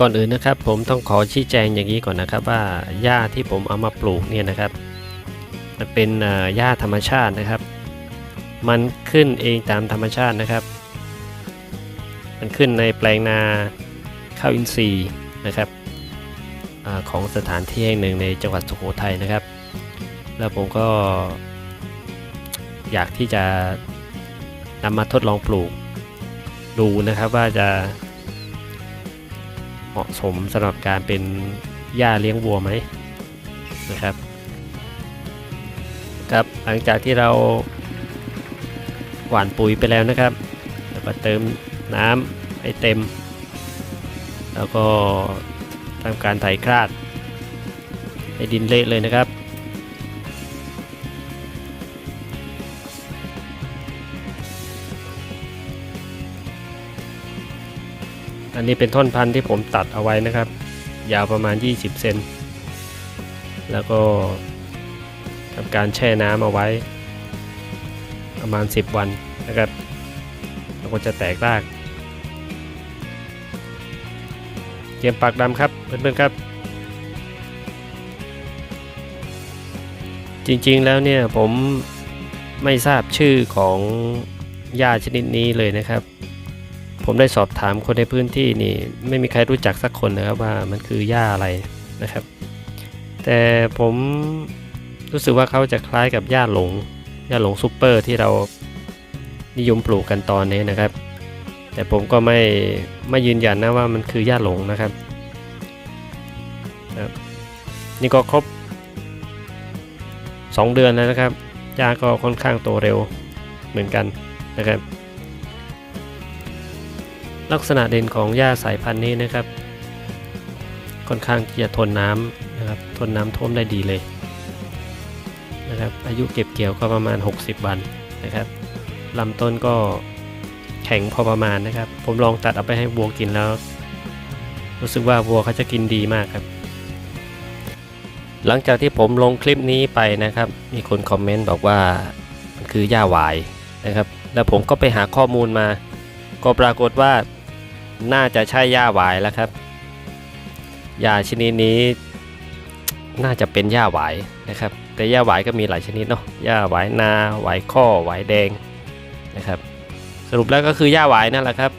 ก่อนอื่นนะครับผมต้องขอชี้แจงอย่างนี้ก่อนนะครับ ว่าหญ้าที่ผมเอามาปลูกเนี่ยนะครับมันเป็นหญ้าธรรมชาตินะครับ มันขึ้นเองตามธรรมชาตินะครับ มันขึ้นในแปลงนาข้าวอินทรีย์นะครับอของสถานที่แห่งหนึ่งในจังหวัดสุโขทัยนะครับ แล้วผมก็อยากที่จะนำมาทดลองปลูก ดูนะครับว่าจะ เหมาะสมสำหรับการเป็นหญ้าเลี้ยงวัวไหมนะครับ ครับหลังจากที่เราหว่านปุ๋ยไปแล้วนะครับแล้วก็เติมน้ำให้เต็ม แล้วก็ทำการไถคราดให้ดินเละเลยนะครับ อันนี้เป็นท่อนพันธุ์ที่ผมตัดเอาไว้นะครับ ยาวประมาณ 20 เซน แล้วก็ทำการแช่น้ำเอาไว้ ประมาณ 10 วันนะครับ แล้วก็จะแตกรากเตรียมปักดำครับเพื่อนๆครับ จริงๆแล้วเนี่ยผมไม่ทราบชื่อของหญ้าชนิดนี้เลยนะครับ ผมได้สอบถามคนในพื้นที่นี่ไม่มีใครรู้จักสักคนนะครับว่ามันคือหญ้าอะไรนะครับ แต่ผมรู้สึกว่าเขาจะคล้ายกับหญ้าหลงหญ้าหลงซูเปอร์ที่เรานิยมปลูกกันตอนนี้นะครับ แต่ผมก็ไม่ไม่ยืนยันนะว่ามันคือหญ้าหลงนะครับครับนี่ก็ครบ 2 เดือนแล้วนะครับหญ้าก็ค่อนข้างโตเร็วเหมือนกันนะครับ ลักษณะเด่นของหญ้าสายพันธุ์นี้นะครับ ค่อนข้างที่จะทนน้ำนะครับ ทนน้ำท่วมได้ดีเลยนะครับ อายุเก็บเกี่ยวก็ประมาณ 60 วันนะครับลำต้นก็แข็งพอประมาณนะครับ ผมลองตัดเอาไปให้วัวกินแล้ว รู้สึกว่าวัวเขาจะกินดีมากครับ หลังจากที่ผมลงคลิปนี้ไปนะครับ มีคนคอมเมนต์บอกว่ามันคือหญ้าหวายนะครับ แล้วผมก็ไปหาข้อมูลมา ก็ปรากฏว่า น่าจะใช่หญ้าหวายแล้วครับหญ้าชนิดนี้น่าจะเป็นหญ้าหวายนะครับ แต่หญ้าหวายก็มีหลายชนิดเนาะหญ้าหวายนาหวายข้อหวายแดงนะครับ สรุปแล้วก็คือหญ้าหวายนั่นแหละครับ